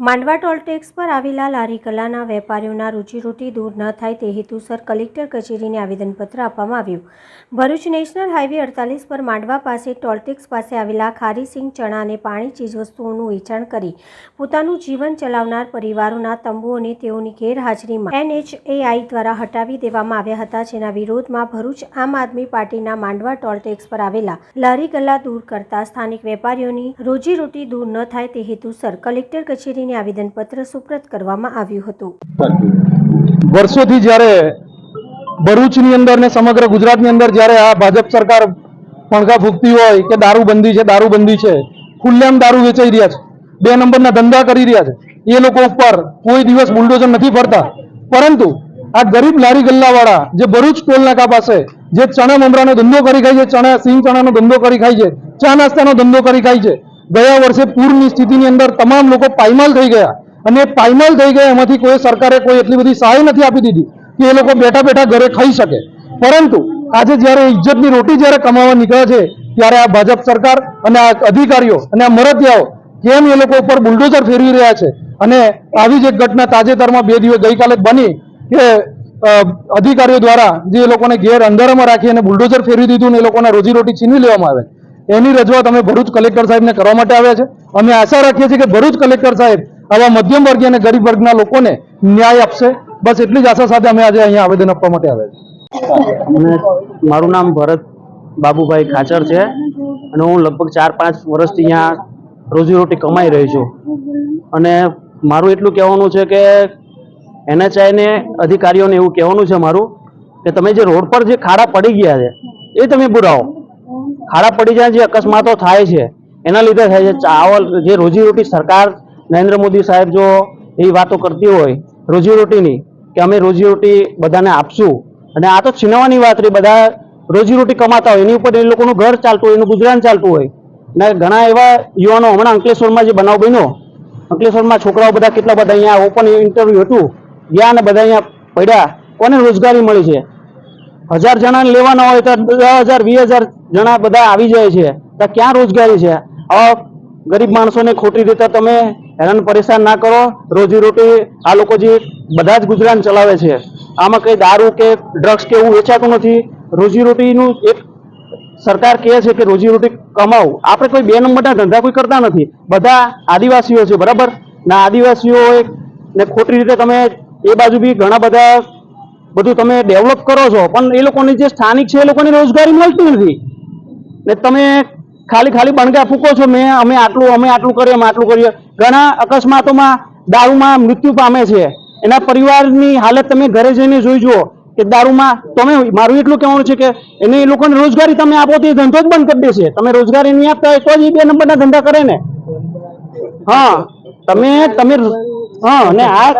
માંડવા toll tax પર આવેલા લારી કલાના વેપારીઓના રોજીરોટી દૂર ન થાય તે હેતુસર કલેક્ટર કચેરીને આવેદનપત્ર આપવામાં આવ્યું. ભરૂચ નેશનલ હાઈવે અડતાલીસ પર માંડવા પાસે ટોલટેક્સ પાસે આવેલા ખારીસિંગ ચણા અને પાણી ચીજવસ્તુઓનું વેચાણ કરી પોતાનું જીવન ચલાવનાર પરિવારોના તંબુઓને તેઓની ગેરહાજરીમાં એનએચએઆઈ દ્વારા હટાવી દેવામાં આવ્યા હતા. જેના વિરોધમાં ભરૂચ આમ આદમી પાર્ટીના માંડવા ટોલટેક્સ પર આવેલા લારી ગલ્લા દૂર કરતા સ્થાનિક વેપારીઓની રોજીરોટી દૂર ન થાય તે હેતુસર કલેક્ટર કચેરીને આવેદનપત્ર સુપ્રત કરવામાં આવ્યું હતું. વર્ષોથી જ્યારે ભરૂચની અંદર ને સમગ્ર ગુજરાતની અંદર જ્યારે આ ભાજપ સરકાર પણખા ફૂંકતી હોય કે દારૂબંધી છે દારૂબંધી છે ખુલ્લેમ દારૂ વેચાઈ રહ્યા છે, બે નંબરના ધંધા કરી રહ્યા છે, એ લોકો ઉપર કોઈ દિવસ બુલડોઝર નથી ફરતા. પરંતુ આ ગરીબ લારી ગલ્લાવાળા જે ભરૂચ ટોલ નાકા પાસે જે ચણા મમરાનો ધંધો કરી ખાય છે, ચણા સિંહ ચણાનો ધંધો કરી ખાય છે, ચા નાસ્તાનો ધંધો કરી ખાય છે ગયા વર્ષે પૂરની સ્થિતિની અંદર તમામ લોકો પાયમાલ થઈ ગયા. અને પાયમાલ થઈ ગયા એમાંથી કોઈ સરકારે કોઈ એટલી બધી સહાય નથી આપી દીધી કે એ લોકો બેઠા બેઠા ઘરે ખાઈ શકે. પરંતુ આજે જ્યારે ઇજ્જતની રોટી જ્યારે કમાવા નીકળે છે, ત્યારે આ ભાજપ સરકાર અને આ અધિકારીઓ અને આ મરતિયાઓ કેમ એ લોકો ઉપર બુલડોઝર ફેરવી રહ્યા છે અને આવી જ એક ઘટના તાજેતરમાં બે દિવસ ગઈકાલે બની કે અધિકારીઓ દ્વારા જે લોકોને ઘેર અંધારામાં રાખી અને બુલડોઝર ફેરવી દીધું ને એ લોકોના રોજીરોટી છીનવી લેવામાં આવે. એની રજૂઆત અમે ભરૂચ કલેક્ટર સાહેબને કરવા માટે આવ્યા છે. અમે આશા રાખીએ છીએ કે ભરૂચ કલેક્ટર સાહેબ આવા મધ્યમ વર્ગીય અને ગરીબ વર્ગના લોકોને ન્યાય આપશે. બસ એટલી જ આશા સાથે અમે આજે અહીંયા આવેદન આપવા માટે આવ્યા છે મારું નામ ભરત બાબુભાઈ ખાચર છે અને હું લગભગ ચાર પાંચ વર્ષથી અહીંયા રોજીરોટી કમાઈ રહી છું. અને મારું એટલું કહેવાનું છે કે એનએચઆઈને અધિકારીઓને એવું કહેવાનું છે મારું કે તમે જે રોડ પર જે ખાડા પડી ગયા છે, એ તમે પુરાવો ખાડા પડી જાય જે અકસ્માતો થાય છે, એના લીધે થાય છે. ચાવલ, જે રોજીરોટી સરકાર નરેન્દ્ર મોદી સાહેબ જો એ વાતો કરતી હોય રોજીરોટીની કે અમે રોજીરોટી બધાને આપશું, અને આ તો છીનવાની વાત રહી, બધા રોજીરોટી કમાતા હોય, એની ઉપર એ લોકોનું ઘર ચાલતું હોય, એનું ગુજરાન ચાલતું હોય. ને ઘણા એવા યુવાનો હમણાં અંકલેશ્વરમાં જે બનાવ બન્યો, અંકલેશ્વરમાં છોકરાઓ બધા કેટલા બધા અહીંયા ઓપન ઇન્ટરવ્યુ હતું, ગયા અને બધા અહીંયા પડ્યા, કોને રોજગારી મળી છે? હજાર જણાને લેવાના હોય તો દસ હજાર, વીસ હજાર જણા બધા આવી જાય છે. તો ક્યાં રોજગારી છે? આવા ગરીબ માણસોને ખોટી રીતે તમે હેરાન પરેશાન ના કરો. રોજીરોટી આ લોકો જે બધા જ ગુજરાન ચલાવે છે. આમાં કંઈ દારૂ કે ડ્રગ્સ કે એવું વેચાતું નથી. રોજીરોટીનું એક સરકાર કહે છે કે રોજીરોટી કમાવું આપણે કોઈ બે નંબરના ધંધા કોઈ કરતા નથી. બધા આદિવાસીઓ છે, બરાબર? ના આદિવાસીઓ ને ખોટી રીતે તમે એ બાજુ બી ઘણા બધા બધું તમે ડેવલપ કરો છો. પણ એ લોકોની જે સ્થાનિક છે, એ લોકોને રોજગારી મળતી નથી. ને તમે ખાલી ખાલી બણગા ફૂકો છો, મેં, અમે આટલું અમે આટલું કરીએ, અમે આટલું કરીએ. ઘણા અકસ્માતોમાં દારૂમાં મૃત્યુ પામે છે. એના પરિવારની હાલત તમે ઘરે જઈને જોઈ જુઓ કે દારૂમાં તમે, મારું એટલું કહેવાનું છે કે એને એ લોકોને રોજગારી તમે આપો તો એ ધંધો જ બંધ કરી દેશે. તમે રોજગારી નહીં આપતા હોય તો જ એ બે નંબરના ધંધા કરે ને. હા, તમે તમે, હા, ને આ